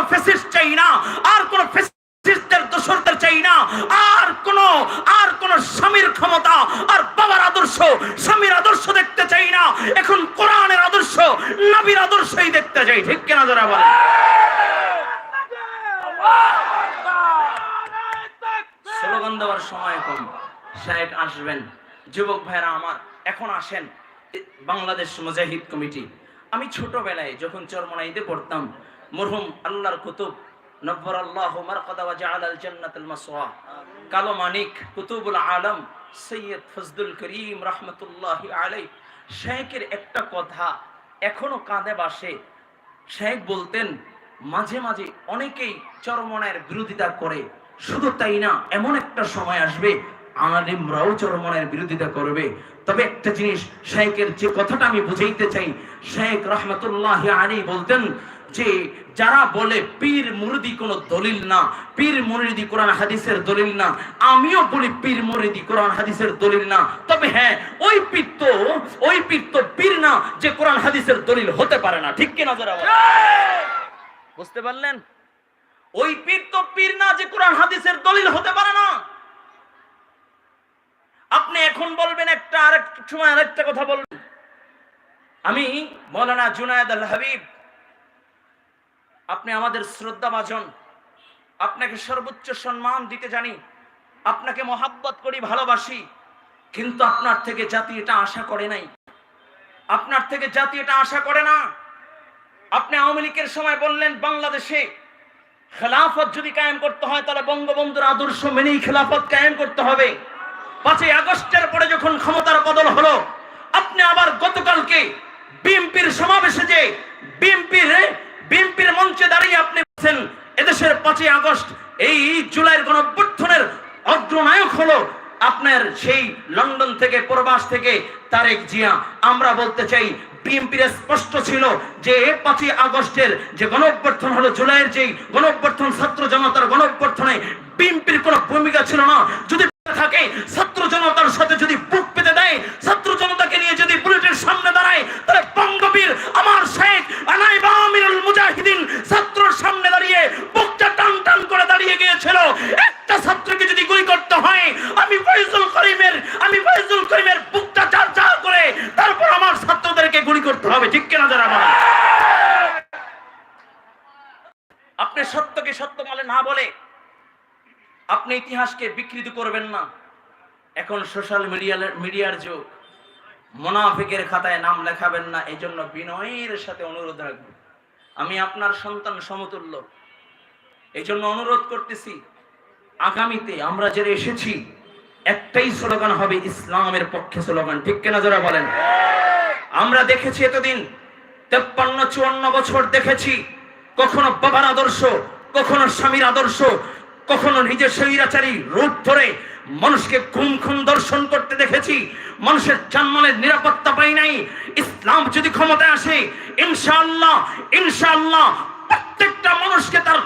কোনো ফেসিস্ট চাই না, আর কোনো ফেসিস্টদের দোসরদের চাই না। আর কোন আর কোন স্বামীর ক্ষমতা, আর বাবার আদর্শ, স্বামীর আদর্শ দেখতে চাই না। এখন কোরআনের আদর্শ, নবীর আদর্শই দেখতে চাই। ঠিক কিনা যারা বলে? স্লোগান দেওয়ার সময় কম। শায়েক আসবেন। যুবক ভাইরা আমার, এখন আসেন। বাংলাদেশ মুজাহিদ কমিটি। আমি ছোটবেলায় যখন চরমনাইতে পড়তাম মরহুম আল্লাহর কুতুব। নব্বর আল্লাহ মারকাদা ওয়া জাআলাল জান্নাতুল মাসওয়া। কালো মানিক, কুতুবুল আলম, সৈয়দ ফজদুল করিম রহমতুল্লাহ আলাই শেখের একটা কথা এখনও কাঁধে বাসে। শেখ বলতেন, মাঝে মাঝে অনেকেই চরমনায়ের বিরোধিতা করে। শুধু তাই না, এমন একটা সময় আসবে, আলিমরাও চরমনের বিরোধিতা করবে। তবে একটা জিনিস, শেখের যে কথাটা আমি বুঝাইতে চাই, শেখ রহমতুল্লাহ আলী বলতেন যে যারা বলে পীর মুরিদি কোনো দলিল না, পীর মুরিদি কোরআন হাদিসের দলিল না, আমিও বলি পীর মুরিদি কোরআন হাদিসের দলিল না। তবে হ্যাঁ ওই পীর তো, ওই পীর তো পীর না যে কোরআন হাদিসের দলিল হতে পারে না। ঠিক কিনা যারা বুঝতে পারলেন? ওই পীর তো পীর না যে কোরআন হাদিসের দলিল হতে পারে না। আপনি এখন বলবেন একটা আরেক সময় আরেকটা কথা বলবেন। আমি মৌলানা জুনায়দ আল হাবিব আপনি আমাদের শ্রদ্ধা ভাজন আপনাকে সর্বোচ্চ সম্মান দিতে জানি। আপনাকে মহাব্বত করি, ভালোবাসি। কিন্তু আপনার থেকে জাতি এটা আশা করে নাই। আপনার থেকে জাতি এটা আশা করে না। আপনি আওয়ামী লীগের সময় বললেন, বাংলাদেশে খেলাফত যদি কায়েম করতে হয়, তাহলে বঙ্গবন্ধুর আদর্শ মেনেই খেলাফত কায়েম করতে হবে। পাঁচই আগস্টের পরে যখন ক্ষমতার বদল হলো, আপনি আবার গতকালকে বিএনপির সমাবেশে যে বিএনপির বিএনপির মঞ্চে দাঁড়িয়ে আপনি বলছেন, এদেশের পাঁচই আগস্ট, এই জুলাইয়ের গণঅভ্যুত্থানের অগ্রনায়ক হলো আপনার সেই লন্ডন থেকে, প্রবাস থেকে তারেক জিয়া। আমরা বলতে চাই, বিএনপির স্পষ্ট ছিল যে পাঁচই আগস্টের যে গণঅভ্যর্থন হলো, জুলাইয়ের যে গণঅভ্যর্থন ছাত্র জনতার গণঅভ্যর্থনে বিএনপির কোনো ভূমিকা ছিল না। যদি থাকে, ছাত্র জনতার সাথে যদি বুক পেতে দেয় ছাত্র জনতাকে নিয়ে যদি বুলেটের সামনে দাঁড়ায় তাহলে বঙ্গবীর আমার শেখ আনাইবা আমিরুল মুজাহিদিন ছাত্রর সামনে দাঁড়িয়ে বুকটা টান টান করে দাঁড়িয়ে গিয়েছিল একটা ছাত্রকে যদি গুলি করতে হয় আমি ফয়জুল করিমের আমি ফয়জুল করিমের বুকটা চার চার করে তারপর আমার ছাত্রদেরকে গুলি করতে হবে ঠিক কিনা যারা আমার আপনি সত্যকে সত্য বলে না বলে ইতিহাসকে বিকৃত করবেন না। এখন সোশ্যাল মিডিয়ার মিডিয়ার যুগ। মোনাফিকের খাতায় নাম লেখাবেন না এই জন্য বিনয়ের সাথে অনুরোধ রাখবেন আমি আপনার সন্তান সমতুল্য। এই জন্য অনুরোধ করতেছি, আগামীতে আমরা যারা এসেছি, একটাই স্লোগান হবে ইসলামের পক্ষে স্লোগান। ঠিক কেনা যারা বলেন? আমরা দেখেছি এতদিন, তেপ্পান্ন, চুয়ান্ন বছর দেখেছি, কখনো বাবার আদর্শ, কখনো স্বামীর আদর্শ কখনো নিজের স্বৈরাচারী রূপ ধরে মানুষকে খুন খুন দর্শন করতে দেখেছি, মানুষের জানমালের নিরাপত্তা পাই নাই, ইসলাম যদি ক্ষমতায় আসে, ইনশাআল্লাহ ইনশাআল্লাহ প্রত্যেকটা মানুষকে তার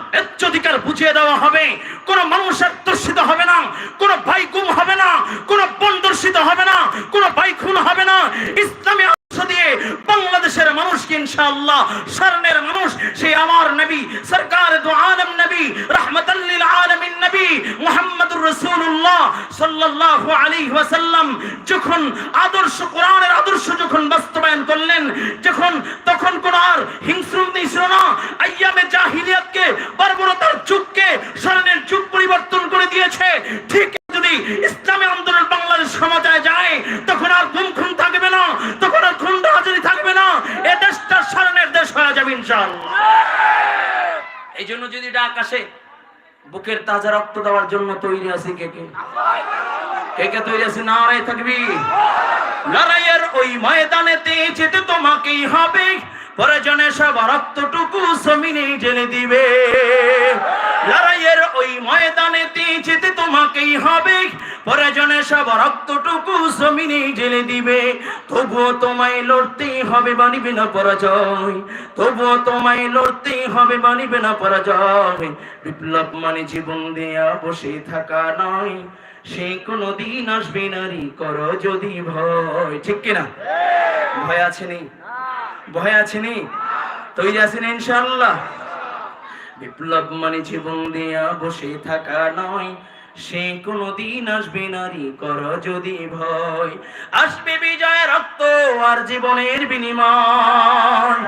অধিকার বুঝিয়ে দেওয়া হবে। কোন মানুষ দর্শিত হবে না, কোন ভাই গুম হবে না, কোন বোন দর্শিত হবে না, কোন ভাই খুন হবে না। ইসলামী আদর্শ দিয়ে বাংলাদেশের মানুষকে ইনশাআল্লাহ স্মরণের মানুষ, সেই আমার নবী, সরকার দু আলম নবী রহমতাল্লিল আলমিন নবী মুহাম্মদুর রাসূলুল্লাহ সাল্লাল্লাহু আলাইহি ওয়াসাল্লাম যখন আদর্শ কোরআনের আদর্শ যখন বাস্তবায়ন করলেন, যখন তখন কোন আর হিংস্রুতি ছিল না, আইয়ামে জাহিলিয়াতকে, বর্বরতার যুগকে স্মরণের যুগ পরিবর্তন করে দিয়েছে। ঠিক যদি ইসলামী আন্দোলন বাংলাদেশ সমাজে যায়, তখন আর গুম খুন থাকবে না তখন আর খুন হাজারি থাকবে না এ দেশটা স্মরণের দেশ হয়ে যাবে ইনশাআল্লাহ এই জন্য যদি ডাক আসে বুকের তাজা রক্ত দেওয়ার জন্য তৈরি আছি কে কে? কে কে তৈরি আছে? না রে থাকবি। লড়াইয়ের ওই ময়দানেতে যেতে তোমাকেই হবে। প্রয়োজনে সব রক্তটুকু জমিনে ঢেলে দিবে। লড়াইয়ের ওই ময়দানেতে যেতে তোমাকেই হবে। প্রয়োজনে সব রক্তটুকু জমিনে ঢেলে দিবে। তবুও তোমায় লড়তেই হবে বানিবে না পরাজয়। তবুও তোমায় লড়তেই হবে বানিবে না পরাজয়। বিপ্লব মানে জীবন দেয়া, বসে থাকা নয়। সে কোনো দিন আসবে নারী করো যদি ভয়। ঠিক কিনা? ভয় আছে নেই? ভয় আছে নেই তৈরি আছেন ইনশাল্লাহ বিপ্লব মানে জীবন দেয়া বসে থাকা নয়। সে কোনদিন আসবে নারী কর যদি ভয়। আসবে বিজয় রক্ত আর জীবনের বিনিময়।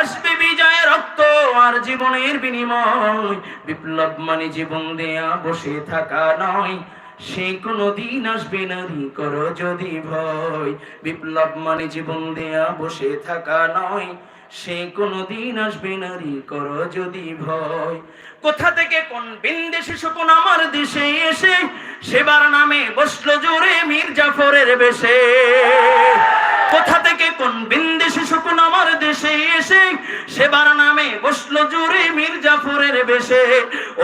আসবে বিজয় রক্ত আর জীবনের বিনিময়। বিপ্লব মানে জীবন দেয়া বসে থাকা নয়। সে কোনদিন আসবে নারী কর যদি ভয়? বিপ্লব মানে জীবন দেয়া, বসে থাকা নয়। সে কোনদিন আসবে নারী কর যদি ভয়? কোথা থেকে কোন বিন্দেশে শকুন আমার দেশে এসে সেবার নামে বসল জোরে মীর জাফরের বেশে? কোথা থেকে কোন বিন্দেশে শকুন আমার দেশে এসে, সেবার নামে বসল জোরে মীর জাফরের বেশে।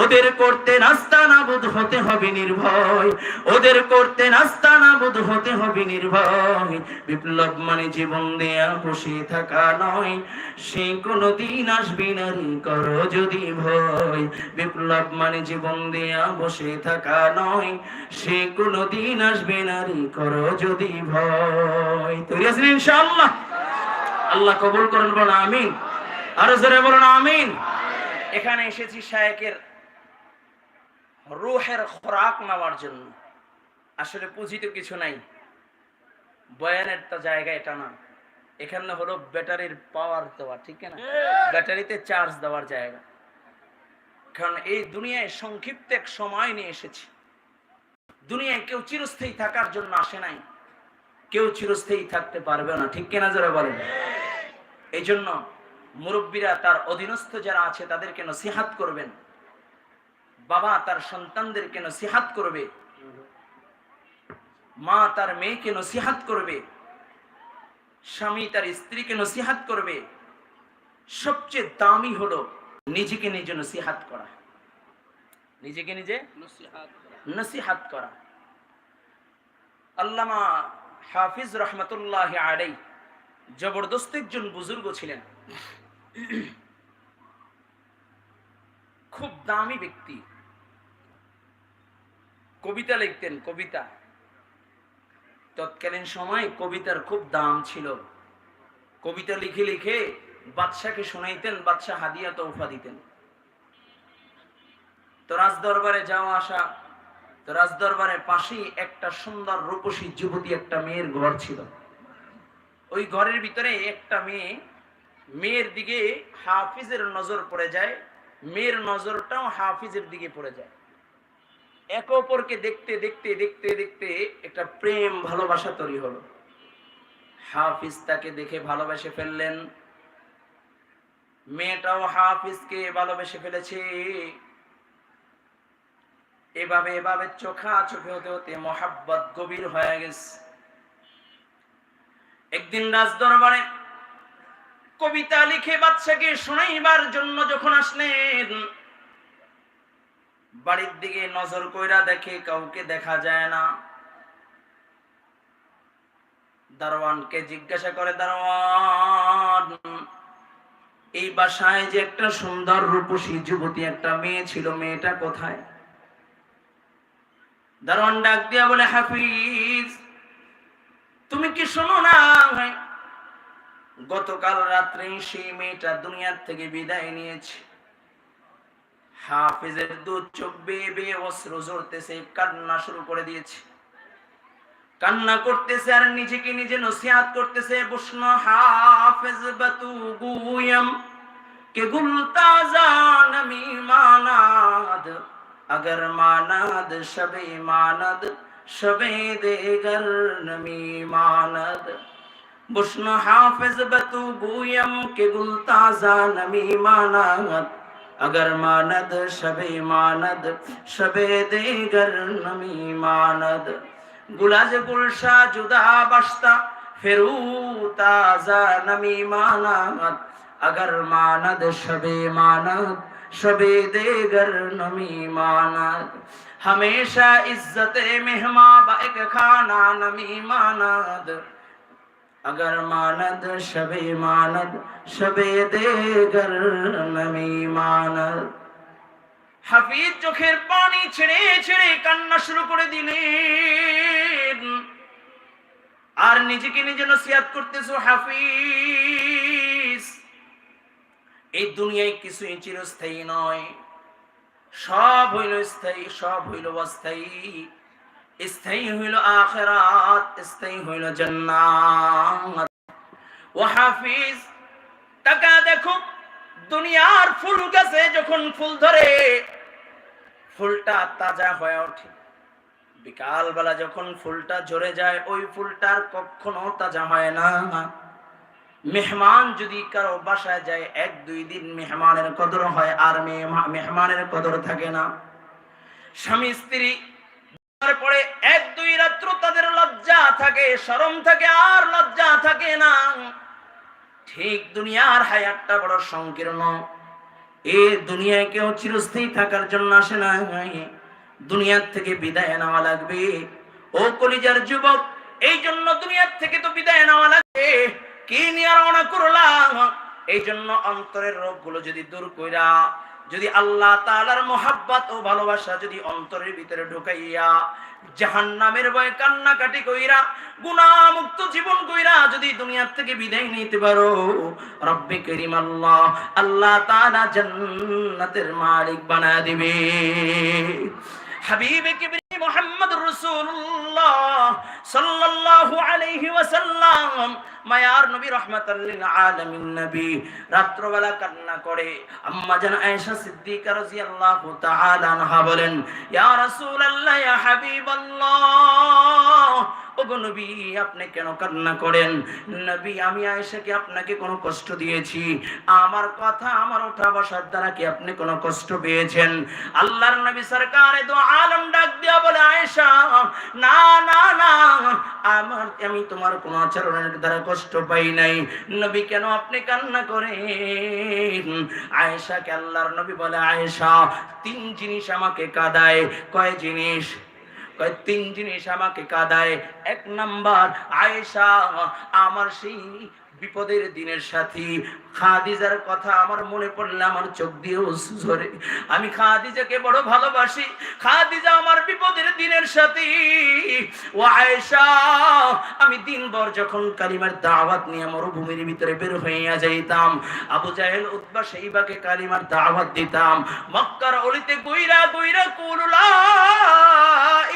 ওদের করতে নাস্তা নাবুদ হতে হবে নির্ভয়। ওদের করতে নাস্তা নাবুদ হতে হবে নির্ভয়। বিপ্লব মানে জীবন দেয়া, বসে থাকা নয়। সে কোনো দিন আসবে নারী কর যদি ভয়। বিপ্লব মানে জীবন দেয়া, বসে থাকা নয়। সে কোনো দিন আসবে নারী কর যদি ভয়। তৈরি আছেন ইনশাআল্লাহ। আল্লাহ কবুল করেন, বলেন আমিন। আরও জোরে বলেন আমিন। এখানে এসেছি শায়েকের রুহের খোরাক নেওয়ার জন্য। আসলে পুঁজি তো কিছু নাই। বয়ানের জায়গা এটা না। এখানে হলো ব্যাটারির পাওয়ার দেওয়া, ঠিক না? ব্যাটারিতে চার্জ দেওয়ার জায়গা। কারণ এই দুনিয়ায় সংক্ষিপ্ত এক সময় নিয়ে এসেছি। দুনিয়ায় কেউ চিরস্থায়ী থাকার জন্য আসে নাই। কেউ চিরস্থায়ী থাকতে পারবে না, ঠিক কেনা যারা বলেন? এই জন্য মুরব্বীরা তার অধীনস্থ যারা আছে তাদেরকে নসিহাত করবেন। বাবা তার সন্তানদেরকে নসিহাত করবে। মা তার মেয়েকে নসিহাত করবে। স্বামী তার স্ত্রীকে নসিহাত করবে। সবচেয়ে দামি হলো নিজেকে নিজে নসিহাত করা। নিজেকে নিজে নসিহাত করা। আল্লামা হাফিজ রহমতুল্লাহ আলাই জবরদস্ত একজন বুজুর্গ ছিলেন। খুব দামি ব্যক্তি। কবিতা লিখতেন, কবিতা। তৎকালীন সময় কবিতার খুব দাম ছিল। কবিতা লিখে লিখে বাদশাকে শোনাইতেন, বাদশাহ হাদিয়া তৌফা দিতেন। তো রাজ দরবারে যাওয়া আসা তো রাজ দরবারের পাশেই একটা সুন্দর রূপসী যুবতী একটা মেয়ের ঘর ছিল। ওই ঘরের ভিতরে একটা মেয়ে, মেয়ের দিকে হাফিজের নজর পড়ে যায়, মেয়ের নজরটাও হাফিজের দিকে পড়ে যায়। একে অপরকে দেখতে দেখতে দেখতে দেখতে একটা প্রেম, ভালোবাসা তৈরি হলো। হাফিজ তাকে দেখে ভালোবেসে ফেললেন। মেয়েটাও হাফিজকে ভালোবেসে ফেলেছে। এভাবে এভাবে চোখা চোখে হতে হতে মহাব্বত গভীর হয়ে গেছে। একদিন রাজ দরবারে কবিতা লিখে বাচ্চাকে শোনাইবার জন্য যখন আসলেন, বাড়ির দিকে নজর কইরা দেখে কাউকে দেখা যায় না। দারোয়ানকে জিজ্ঞাসা করে, দারোয়ান, এই বাসায় যে একটা সুন্দর রূপসী যুবতী, একটা মেয়ে ছিল, মেয়েটা কোথায়? দারোয়ান ডাক দিয়া বলে, হাফিজ তুমি কি শোনো না গতকাল রাত্রে সেই মেয়েটা দুনিয়ার থেকে বিদায় নিয়েছে। হাফিজের দুধ চোখ বেয়ে বেয়ে অস্ত্র কান্না শুরু করে দিয়েছে। কান্না করতেছে আর নিজেকে নিজে নসিহাত করতেছে বসন হাফিজ বাতু গুয়াম, কে গুলতা জানমি মানাদ شب دیگر نمی ماند بشن حافظ بتو گویم که گل تازا نمی ماند اگر ماند شب ماند شب دیگر نمی ماند گلاز گلشا جدا بشتا فرو تازا نمی ماند اگر ماند شب ماند شبے دے گر نمی مانا ہمیشہ عزت مہما با ایک کھانا نمی ماند اگر ماند شبے ماند شبے دے گر نمی মানাদ হাফিজ চোখের পানি ছেড়ে ছেড়ে কান্না শুরু করে দিলেন আর নিজেকে নিজে নসিহাত করতেছো হাফিজ এই দুনিয়ায় কিছুই চিরস্থায়ী নয়। সব হইল স্থায়ী, সব হইল অস্থায়ী। স্থায়ী হইল আখেরাত, স্থায়ী হইল জান্নাত। ও হাফিজ টাকা দেখো, দুনিয়ার ফুল গাছে যখন ফুল ধরে, ফুলটা তাজা হয়ে ওঠে। বিকালবেলা যখন ফুলটা ঝরে যায়, ওই ফুলটার কখনো তাজা হয় না। মেহমান যদি কারও বাসায় যায়, এক দুই দিন মেহমানের কদর হয়, আর মেহমা- মেহমানের কদর থাকে না। স্বামী, স্ত্রী তারপরে এক দুই রাত্র তাদের লজ্জা থাকে, শরম থাকে, আর লজ্জা থাকে না। ঠিক দুনিয়ার হায়াতটা বড় সংকীর্ণ। এ দুনিয়ায় কেউ চিরস্থায়ী থাকার জন্য আসে না। দুনিয়ার থেকে বিদায় নেওয়া লাগবে। ও কলিজার যুবক, এই জন্য দুনিয়ার থেকে তো বিদায় নেওয়া লাগবে। কি নিয়ে রওনা করলাম? এই জন্য অন্তরের রোগগুলো যদি দূর কইরা, যদি আল্লাহ তাআলার মোহাব্বত ও ভালোবাসা যদি অন্তরের ভিতরে ঢুকাইয়া, জাহান্নামের ভয়ে কান্নাকাটি কইরা, গুনাহমুক্ত জীবন কইরা যদি দুনিয়ার থেকে বিদায় নিতে পারো, রব্বে করিম আল্লাহ আল্লাহ তাআলা জান্নাতের মালিক বানায় দিবে। হাবিবে আপনি কেন কান্না করেন? নবী, আমি আয়েশাকে আপনাকে কোনো কষ্ট দিয়েছি। আমার কথা, আমার ওঠা বসার দ্বারা কি আপনি কোনো কষ্ট পেয়েছেন? আল্লাহর নবী সরকারে আলম ডাক না না না, আমার, আমি তোমার কোনো আচরণের দ্বারা কষ্ট পাই নাই। নবী কেন আপনি কান্না করেন? আয়েশাকে আল্লাহর নবী বলে, আয়েশা, তিন জিনিস আমাকে কাদায়। কয় জিনিস? কয়, তিন জিনিস আমাকে কাদায়। এক নাম্বার, আয়েশা, আমার সেই বিপদের দিনের সাথী। খাদিজার কথা আমার মনে পড়লে আমার চোখ দিয়ে অশ্রু ঝরে। আমি খাদিজাকে বড় ভালোবাসি। খাদিজা আমার বিপদের দিনের সাথী। ও আয়েশা, আমি দিনভর যখন কালিমার দাওয়াত নিয়ে মরুভূমির ভিতরে বের হইয়া যাইতাম, আবু জাহেল উতবা সেইবাকে কালিমার দাওয়াত দিতাম। মক্কার অলিতে গইরা গইরা কুলুলা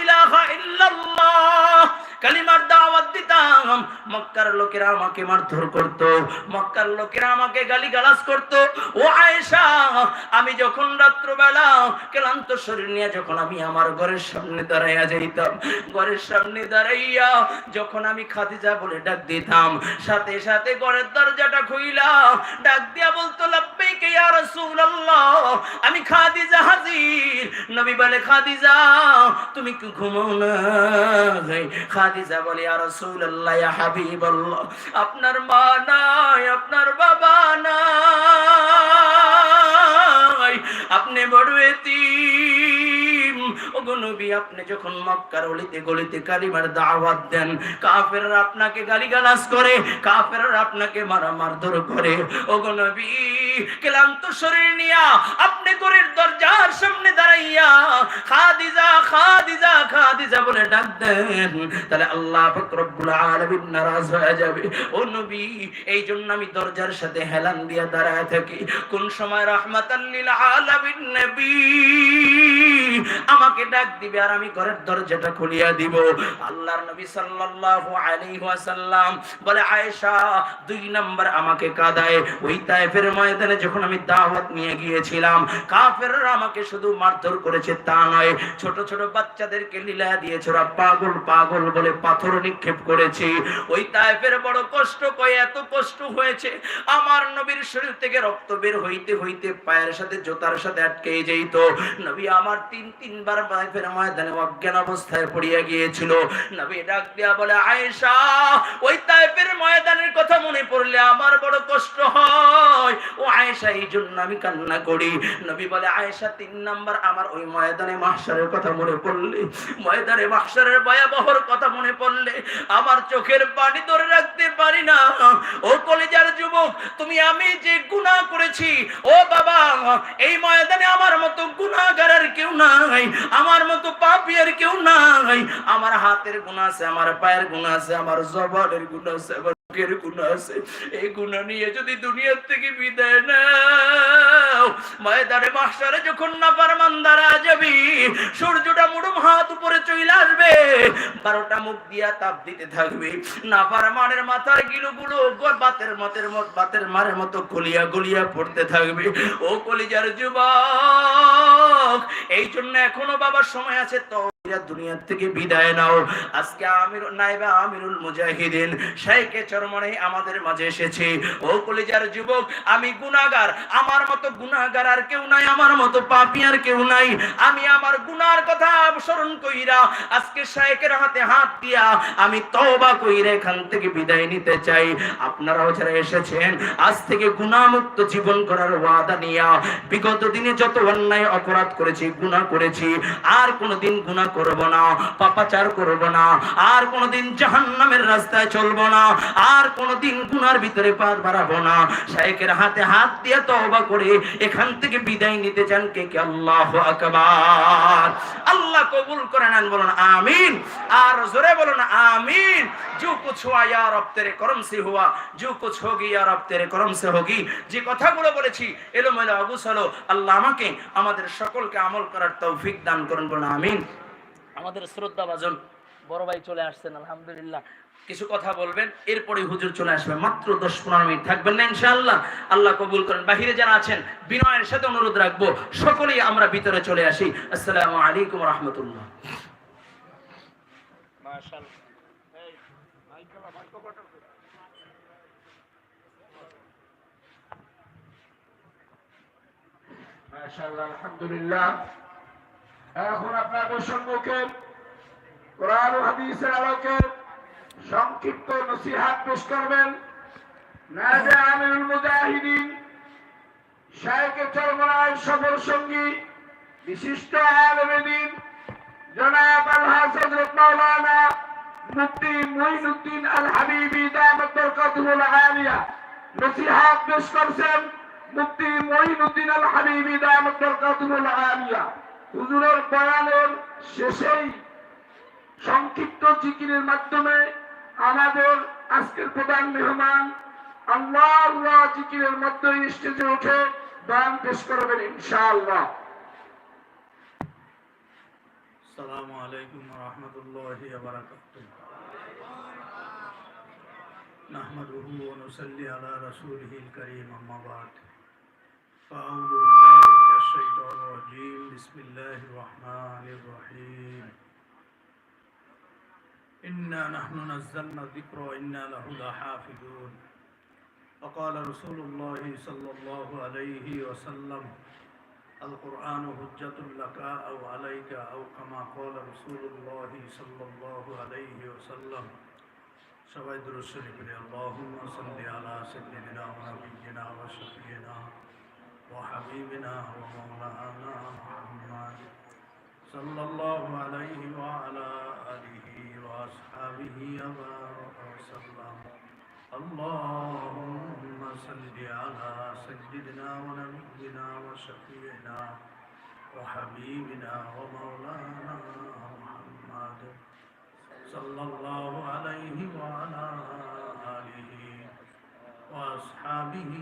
ইলাহা ইল্লাল্লাহ। কালিমার দাওয়াত দিতাম। মক্কার লোকেরা আমাকে মারধর করত, মক্কার লোকেরা আমাকে গালি গালাজ করত। ও আয়েশা, আমি যখন রাত্রবেলা ক্লান্ত শরীর নিয়ে যখন আমি আমার ঘরের সামনে দাঁড়াইয়া যাইতাম, ঘরের সামনে দাঁড়াইয়া যখন আমি খাদিজা বলে ডাক দিতাম, সাথে সাথে ঘরের দরজাটা খুইলা, ডাক দিয়া বলতো, লাব্বাইকে ইয়া রাসূলুল্লাহ। আমি খাদিজা হাজির। নবী বলে, খাদিজা, তুমি কি ঘুমাও না? খাদিজা বলে আর ইয়া হাবিবাল্লাহ, আপনার মা নাই, আপনার বাবা নাই, আপনি বড় এতিম। আপনি যখন মক্কার অলিতে গলিতে কালিমার দাওয়াত দেন, কাফেররা আপনাকে গালিগালাজ করে, কাফেররা আপনাকে মারা মারধর করে। ওগো নবী, ক্লান্ত শরীর নিয়া আপনি ঘরের দরজার সামনে দাঁড়াইয়া খাদিজা খাদিজা খাদিজা বলে ডাক দেন। তাহলে আল্লাহ রব্বুল আলামিন নারাজ হয়ে যাবে। ও নবী এই জন্য আমি দরজার সাথে হেলান দিয়া দাঁড়ায় থাকি। কোন সময় রাহমাতাল লিল আলামিন নবী আমাকে ডাক দিবে আর আমি ঘরের দরজাটা খুলিয়া দিব। আল্লাহর নবী সাল্লাল্লাহু আলাইহি ওয়াসাল্লাম বলে, আয়েশা, দুই নাম্বার আমাকে কাদায়। ওই তায়েফের ময়দানে যখন আমি দাওয়াত নিয়ে গিয়েছিলাম, কাফেররা আমাকে শুধু মারধর করেছে তা নয়, ছোট ছোট বাচ্চাদেরকে লীলা দিয়েছে। ওরা পাগল পাগল বলে পাথর নিক্ষেপ করেছে। ওই তায়েফের বড় কষ্ট কয়, এত কষ্ট হয়েছে। আমার নবীর শরীর থেকে রক্ত বের হইতে হইতে পায়ের সাথে জোতার সাথে আটকে যেত নবী আমার তিন, তিনবার তায়েফের ময়দানে অজ্ঞান অবস্থায় পড়িয়া গিয়েছিল। নবী ডাক দিয়া বলে, আয়েশা, ওই তায়েফের ময়দানের কথা মনে পড়লে আমার বড় কষ্ট হয়। ও আয়েশা, এই জন্য আমি কান্না করি। নবী বলে, আয়েশা, তিন নাম্বার আমার ওই ময়দানে মাহশারের কথা মনে পড়লে, ময়দানে মাহশারের ভয়াবহর কথা মনে পড়লে আমার চোখের পানি ধরে রাখতে পারি না। ও কলেজার যুবক, তুমি আমি যে গুনাহ করেছি, ও বাবা, এই ময়দানে আমার মতো নাই, আমার মতো পাপিয়ার আর কেউ নাই। আমার হাতের গুণ আছে, আমার পায়ের গুণ আছে, আমার জবানের গুণ আছে এর গুণা আছে। এই গুণা নিয়ে যদি দুনিয়ার থেকে বিদায় নাও, ময়দানে মাস্টারে যখন না পারমান দ্বারা যাবি, সূর্যটা মুড়ুম হাত উপরে চলে আসবে, বারোটা মুখ দিয়া তাপ দিতে থাকবে। না পার পারমানের মাথার গিলুগুলো বাতের মতের মত, বাতের মারের মতো গলিয়া গলিয়া পড়তে থাকবে। ও কলিজার যুবক, এই জন্য এখনও বাবার সময় আছে, তো দুনিয়ার থেকে বিদায় নাও। আজকে আমির নাইবা আমিরুল মুজাহিদিন শাইখে চরমনে আমাদের মাঝে এসেছে। ও কলিজার যুবক, আমি আমার মতো আর কেউ নাই, আমার মতো আর কেউ নাই। আমি আমার গুনার কথা কইরা আজকে শাইখের হাতে হাত দিয়া আমি তওবা কইরা এখান থেকে বিদায় নিতে চাই। আপনারাও যারা এসেছেন, আজ থেকে গুনাহমুক্ত জীবন করার ওয়াদা নিয়া। বিগত দিনে যত অন্যায় অপরাধ করেছি, গুনাহ করেছি, আর কোনোদিন গুনাহ করব না পাপাচার করব না আর কোনোদিন জাহান্নামের রাস্তায় চলব না আর কোনোদিন গুনার ভিতরে পা বাড়াবো না শাইখের হাতে হাত দিয়ে তওবা করে এখান থেকে বিদায় নিতে চান কে কে আল্লাহু আকবার আল্লাহ কবুল করে নেন বলুন আমিন আর জোরে বলুন আমিন जो कुछ हुआ या रब तेरे करम से हुआ जो कुछ होगी या रब तेरे करम से होगी যে কথাগুলো বলেছি এলোমেলো অগুছালো আল্লাহ আমাকে আমাদের সকলকে আমল করার তৌফিক দান করুন বলুন আমিন আমাদের শ্রদ্ধা ভাজন বড় ভাই চলে আসছেন, আলহামদুলিল্লাহ। কিছু কথা বলবেন, এরপরে হুজুর চলে আসবে, মাত্র দশ পনেরো মিনিট থাকবেন না ইনশাআল্লাহ। আল্লাহ কবুল করেন। বাহিরে যারা আছেন, বিনয়ের সাথে অনুরোধ রাখব, সকলেই আমরা ভিতরে চলে আসি। আসসালামু আলাইকুম রহমতুল্লাহ। মাশাআল্লাহ, আলহামদুলিল্লাহ। এখন আপনাদের সম্মুখে কোরআন হাদিসের আলোকে সংক্ষিপ্ত নসিহাত পেশ করবেন। নাজে আমিরুল মুজাহিদিন চরমরায় সফর সঙ্গী, বিশিষ্ট জনাব আলহাজ হযরত মাওলানা মুফতি মঈনুদ্দিন আল হাবিবি দামাত বরকাতুহুল আলিয়া। নসিহাত পেশ করছেন মুফতি আল হাবিবি আলিয়া। হুজুরের বয়ানের শেষেই সংক্ষিপ্ত জিকিরের মাধ্যমে আমাদের আজকের প্রধান মেহমান আল্লাহ আল্লাহ জিকিরের মধ্যে স্টেজে উঠে বয়ান পেশ করবেন ইনশাআল্লাহ السلام عليكم ورحمة الله وبركاته نحمده ونصلي على رسوله الكريم أما بعد بسم الله الرحمن الرحيم إنا نحن نزلنا الذكر وإنا له لحافظون وقال رسول الله صلى الله عليه وسلم القرآن حجة لك أو عليك أو كما قال رسول الله صلى الله عليه وسلم সবাই দুরুদ শরীফ পড়ি আল্লাহুম্মা সাল্লি আলা সাইয়্যিদিনা ওয়া নাবিয়্যিনা ওয়া শাফিয়িনা وحبيبنا ومولانا محمد صلى الله عليه وعلى آله وأصحابه وبارك وسلم. اللهم صل على سيدنا ونبينا وشفيعنا وحبيبنا ومولانا محمد صلى الله عليه وعلى آله وأصحابه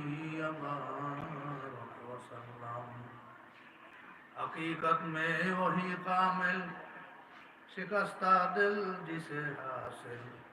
وبارك वसल्लम हकीकत में वही कामिल शिकस्ता दिल जिसे हासिल।